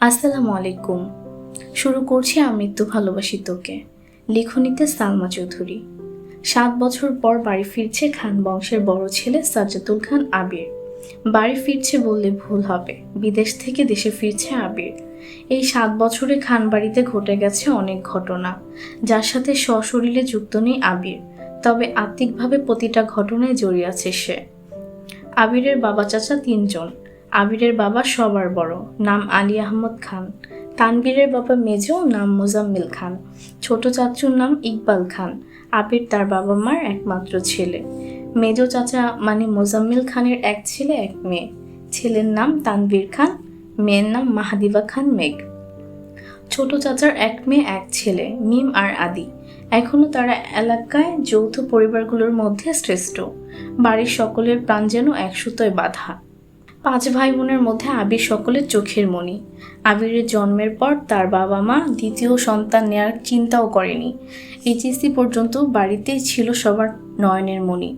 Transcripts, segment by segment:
আসসালামু আলাইকুম। শুরু করছি আমি আমৃত্যু ভালোবাসি তোকে, লিখনিতে সালমা চৌধুরী। সাত বছর পর বাড়ি ফিরছে খান বংশের বড় ছেলে সাজ্জাতুল খান আবির। বাড়ি ফিরছে বললে ভুল হবে, বিদেশ থেকে দেশে ফিরছে আবির। এই সাত বছরে খান বাড়িতে ঘটে গেছে অনেক ঘটনা, যার সাথে সশরীরে যুক্ত নেই আবির, তবে আত্মিকভাবে প্রতিটা ঘটনায় জড়িয়ে আছে সে। আবিরের বাবা চাচা তিনজন আবিরের বাবা সবার বড়, নাম আলী আহমদ খান। তানবীরের বাবা মেজো, নাম মোজাম্মিল খান। ছোট চাচুর নাম ইকবাল খান। আবির তার বাবা মার একমাত্র ছেলে। মেজো চাচা মানে মোজাম্মিল খানের এক ছেলে, এক মেয়ে। ছেলের নাম তানবীর খান, মেয়ের নাম মাহাদিবা খান মেঘ। ছোট চাচার এক মেয়ে, এক ছেলে, মিম আর আদি। এখনও তারা এলাকায় যৌথ পরিবারগুলোর মধ্যে শ্রেষ্ঠ। বাড়ির সকলের প্রাণ যেন এক সুতোয় বাঁধা। পাঁচ ভাই বোনের মধ্যে আবির সকলের চোখের মণি। আবিরের জন্মের পর তার বাবা মা দ্বিতীয় সন্তান নেয়ার চিন্তাও করেনি। এইচএসসি পর্যন্ত বাড়িতেই ছিল সবার নয়নের মণি।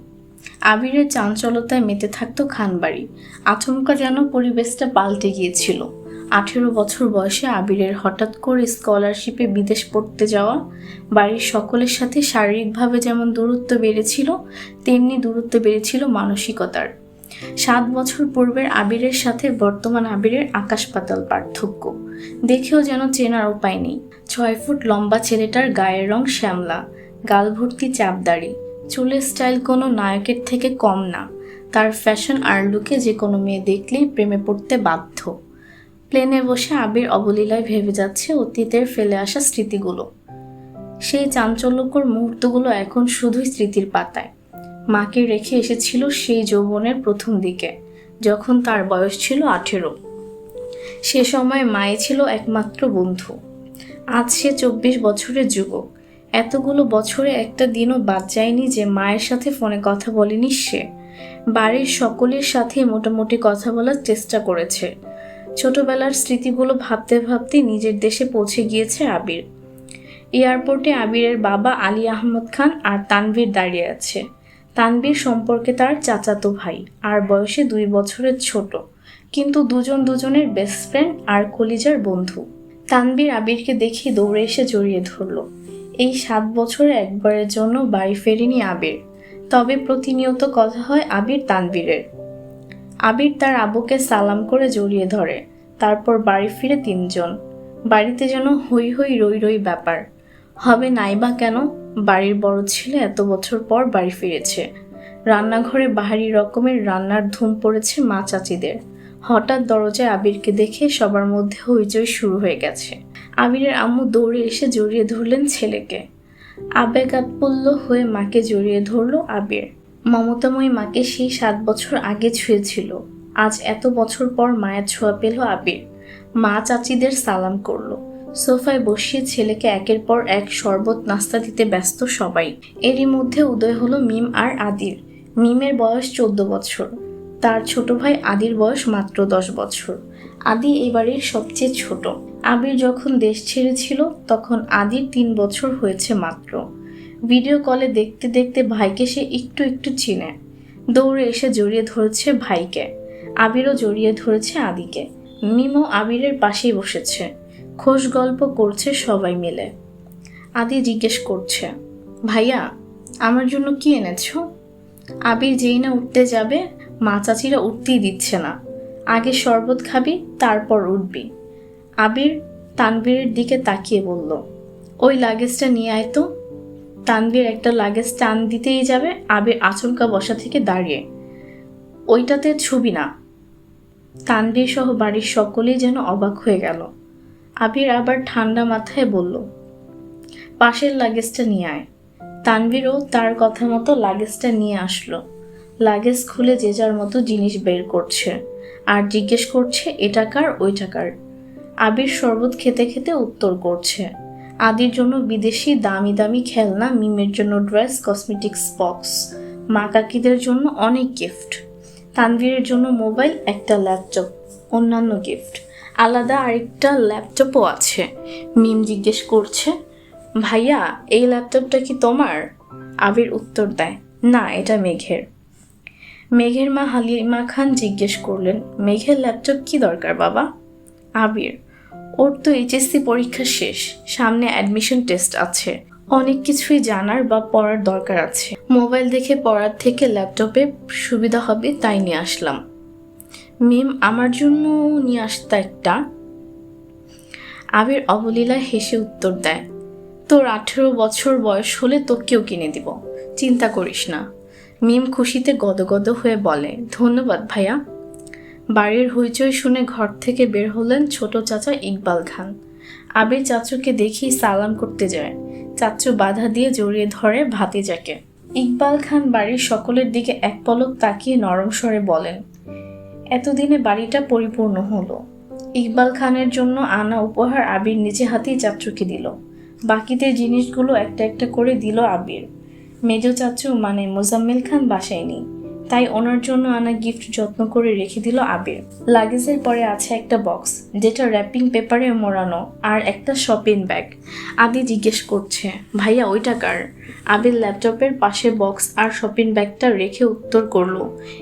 আবিরের চাঞ্চলতায় মেতে থাকতো খানবাড়ি। আচমকা যেন পরিবেশটা পাল্টে গিয়েছিল। আঠেরো বছর বয়সে আবিরের হঠাৎ করে স্কলারশিপে বিদেশ পড়তে যাওয়া, বাড়ির সকলের সাথে শারীরিকভাবে যেমন দূরত্ব বেড়েছিল, তেমনি দূরত্ব বেড়েছিল মানসিকতার। সাত বছর পূর্বের আবিরের সাথে বর্তমান আবিরের আকাশ পাতাল পার্থক্য। দেখেও যেন চেনার উপায় নেই। ছয় ফুট লম্বা ছেলেটার গায়ের রং শ্যামলা গাল ভর্তি চাপদাড়ি, চুলের স্টাইল কোনো নায়কের থেকে কম না। তার ফ্যাশন আর লুকে যে কোনো মেয়ে দেখলেই প্রেমে পড়তে বাধ্য। প্লেনে বসে আবির অবলীলায় ভেবে যাচ্ছে অতীতের ফেলে আসা স্মৃতিগুলো। সেই চাঞ্চল্যকর মুহূর্তগুলো এখন শুধুই স্মৃতির পাতায়। মাকে রেখে এসেছিল সেই যৌবনের প্রথম দিকে, যখন তার বয়স ছিল আঠেরো। সে সময় মায়ে ছিল একমাত্র বন্ধু। আজ সে চব্বিশ বছরের যুবক। এতগুলো বছরে একটা দিনও বাদ যায়নি যে মায়ের সাথে ফোনে কথা বলেনি সে। বাড়ির সকলের সাথে মোটামুটি কথা বলার চেষ্টা করেছে। ছোটবেলার স্মৃতিগুলো ভাবতে ভাবতে নিজের দেশে পৌঁছে গিয়েছে আবির। এয়ারপোর্টে আবিরের বাবা আলী আহমদ খান আর তানভীর দাঁড়িয়ে আছে। তানবীর সম্পর্কে তার চাচাতো ভাই। আর বয়সে দুই বছরের ছোট। কিন্তু দুজন দুজনের বেস্ট ফ্রেন্ড আর কলিজার বন্ধু। তানবীর আবিরকে দেখে দৌড়ে এসে জড়িয়ে ধরল। এই সাত বছরে একবারের জন্য বাড়ি ফেরেনি আবির। তবে প্রতিনিয়ত কথা হয় আবির তানবীরের। আবির তার আবুকে সালাম করে জড়িয়ে ধরে। তারপর বাড়ি ফিরে তিনজন। বাড়িতে যেন হই হই রই রই ব্যাপার। হবে নাইবা কেন? বাড়ির বড় ছেলে এত বছর পর বাড়ি ফিরেছে। রান্নাঘরে বাহারি রকমের রান্নার ধুম পড়েছে মা চাচিদের। হঠাৎ দরজায় আবিরকে দেখে সবার মধ্যে হইচই শুরু হয়ে গেছে। আবিরের আম্মু দৌড়ে এসে জড়িয়ে ধরলেন ছেলেকে। আবেগ আৎপল্য হয়ে মাকে জড়িয়ে ধরল আবির। মমতাময়ী মাকে সেই সাত বছর আগে ছুঁয়েছিল। আজ এত বছর পর মায়ের ছোঁয়া পেল আবির। মা চাচিদের সালাম করল। সোফায় বসিয়ে ছেলেকে একের পর এক শরবত নাস্তা দিতে ব্যস্ত সবাই। এরই মধ্যে উদয় হলো মিম আর আদির। মিমের বয়স চোদ্দ বছর। তার ছোট ভাই আদির বয়স মাত্র দশ বছর। আদি এই বাড়ির সবচেয়ে ছোট। আবির যখন দেশ ছেড়েছিল, তখন আদির তিন বছর হয়েছে মাত্র। ভিডিও কলে দেখতে দেখতে ভাইকে সে একটু একটু চিনে। দৌড়ে এসে জড়িয়ে ধরেছে ভাইকে। আবিরও জড়িয়ে ধরেছে আদিকে। মিমও আবিরের পাশেই বসেছে। খোশ গল্প করছে সবাই মিলে। আদি জিজ্ঞেস করছে, ভাইয়া, আমার জন্য কি এনেছো? আবির যেই না উঠতে যাবে, মা চাচিরা উঠতেই দিচ্ছে না। আগে শরবত খাবি, তারপর উঠবি। আবির তানবীরের দিকে তাকিয়ে বলল, ওই লাগেজটা নিয়ে আয় তো। তানবীর একটা লাগেজ টান দিতেই যাবে, আবির আচমকা বসা থেকে দাঁড়িয়ে। ওইটাতে ছবি না। তানবীর সহ বাড়ির সকলেই যেন অবাক হয়ে গেল। আবির আবার ঠান্ডা মাথায় বলল, পাশের লাগেজটা নিয়ে আয়। তানবীরও তার কথা মতো লাগেজটা নিয়ে আসলো। লাগেজ খুলে যে যার মতো জিনিস বের করছে আর জিজ্ঞেস করছে, এটা কার, ওইটা কার? আবির শরবত খেতে খেতে উত্তর করছে, আদির জন্য বিদেশি দামি দামি খেলনা, মিমের জন্য ড্রেস, কসমেটিক্স বক্স, মা কাকিদের জন্য অনেক গিফট, তানভীরের জন্য মোবাইল, একটা ল্যাপটপ, অন্যান্য গিফট। আলাদা আরেকটা ল্যাপটপও আছে। মিম জিজ্ঞেস করছে, ভাইয়া, এই ল্যাপটপটা কি তোমার? আবির উত্তর দেয়, না, এটা মেঘের। মেঘের মা হালিমা খান জিজ্ঞেস করলেন, মেঘের ল্যাপটপ কি দরকার বাবা? আবির, ওর তো এইচএসসি পরীক্ষা শেষ, সামনে অ্যাডমিশন টেস্ট আছে। অনেক কিছুই জানার বা পড়ার দরকার আছে। মোবাইল দেখে পড়ার থেকে ল্যাপটপে সুবিধা হবে, তাই নিয়ে আসলাম। মিম আমার জন্য নিয়ে আসতা একটা। আবির অবলীলায় হেসে উত্তর দেয়, তোর আঠেরো বছর বয়স হলে তোকেও কিনে দিব, চিন্তা করিস না। মিম খুশিতে গদগদ হয়ে বলে, ধন্যবাদ ভাইয়া। বাড়ির হইচই শুনে ঘর থেকে বের হলেন ছোট চাচা ইকবাল খান। আবির চাচুকে দেখি সালাম করতে যায়। চাচু বাধা দিয়ে জড়িয়ে ধরে ভাতে ভাতিজাকে। ইকবাল খান বাড়ির সকলের দিকে এক পলক তাকিয়ে নরম স্বরে বলেন এতদিনে বাড়িটা পরিপূর্ণ হলো। ইকবাল খানের জন্য আনা উপহার আবির নিজে হাতেই চাচুকে দিল। বাকিদের জিনিসগুলো একটা একটা করে দিল আবির। মেজ চাচু মানে মোজাম্মেল খান বাসায় নেই। তাই ওনার জন্য আনা গিফট যত্ন করে রেখে দিল আবির। লাগেজের পরে আছে একটা বক্স যেটা র্যাপিং পেপারে মোড়ানো আর একটা শপিং ব্যাগ আদি জিজ্ঞেস করছে, ভাইয়া, ওইটা কার? আবির ল্যাপটপের পাশে বক্স আর শপিং ব্যাগটা রেখে উত্তর করল,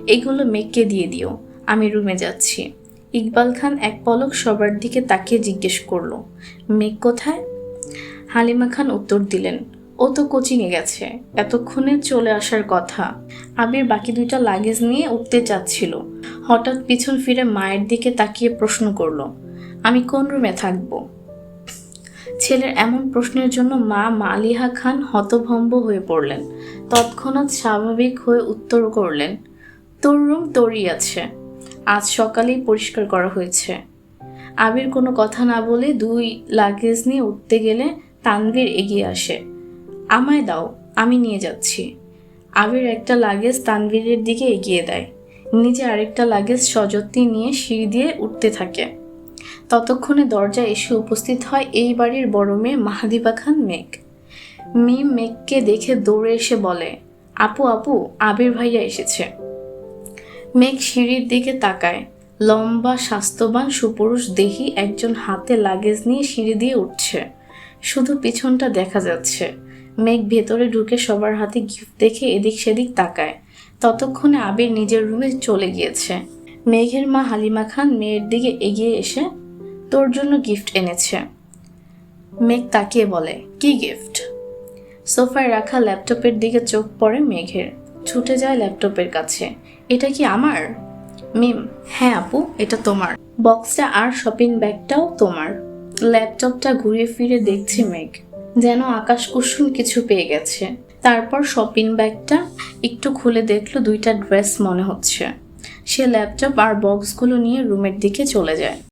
এগুলো মেঘকে দিয়ে দিও। আমি রুমে যাচ্ছি। ইকবাল খান এক পলক সবার দিকে তাকিয়ে জিজ্ঞেস করল, মেঘ কোথায়? হালিমা খান উত্তর দিলেন, ও তো কোচিংয়ে গেছে, এতক্ষণে চলে আসার কথা। আবির বাকি দুইটা লাগেজ নিয়ে উঠতে চাচ্ছিল। হঠাৎ পিছন ফিরে মায়ের দিকে তাকিয়ে প্রশ্ন করল, আমি কোন রুমে থাকব? ছেলের এমন প্রশ্নের জন্য মা মালিহা খান হতভম্ব হয়ে পড়লেন, তৎক্ষণাৎ স্বাভাবিক হয়ে উত্তর করলেন, তোর রুম তোরই আছে। আজ সকালেই পরিষ্কার করা হয়েছে। আবির কোনো কথা না বলে দুই লাগেজ নিয়ে উঠতে গেলে তানভীর এগিয়ে আসে। আমায় দাও, আমি নিয়ে যাচ্ছি। আবির একটা লাগেজ তানভীরের দিকে এগিয়ে দেয়। নিজে আরেকটা লাগেজ সযত্নে নিয়ে সিঁড়ি দিয়ে উঠতে থাকে। ততক্ষণে দরজায় এসে উপস্থিত হয় এই বাড়ির বড় মেয়ে মাহাদিবা খান মেঘ। মিম মেঘকে দেখে দৌড়ে এসে বলে, আপু আপু, আবির ভাইয়া এসেছে। মেঘ সিঁড়ির দিকে তাকায়। লম্বা, স্বাস্থ্যবান সুপুরুষ দেহি একজন হাতে লাগেজ নিয়ে সিঁড়ি দিয়ে উঠছে। শুধু পিছনটা দেখা যাচ্ছে। মেঘ ভেতরে ঢুকে সবার হাতে গিফট দেখে এদিক সেদিক তাকায়। ততক্ষণে আবির নিজের রুমে চলে গিয়েছে। মেঘের মা হালিমা খান মেয়ের দিকে এগিয়ে এসে, তোর জন্য গিফট এনেছে। মেঘ তাকিয়ে বলে, কি গিফট? সোফায় রাখা ল্যাপটপের দিকে চোখ পড়ে মেঘের। ছুটে যায় ল্যাপটপের কাছে। এটা কি আমার? মিম হ্যাঁ আপু, এটা তোমার। বক্সটা আর শপিং ব্যাগটাও তোমার। ল্যাপটপটা ঘুরে ফিরে দেখছে মেঘ, যেন আকাশ কুসুম কিছু পেয়ে গেছে। তারপর শপিং ব্যাগটা একটু খুলে দেখল দুইটা ড্রেস মনে হচ্ছে। সে ল্যাপটপ আর বক্সগুলো নিয়ে রুমের দিকে চলে যায়।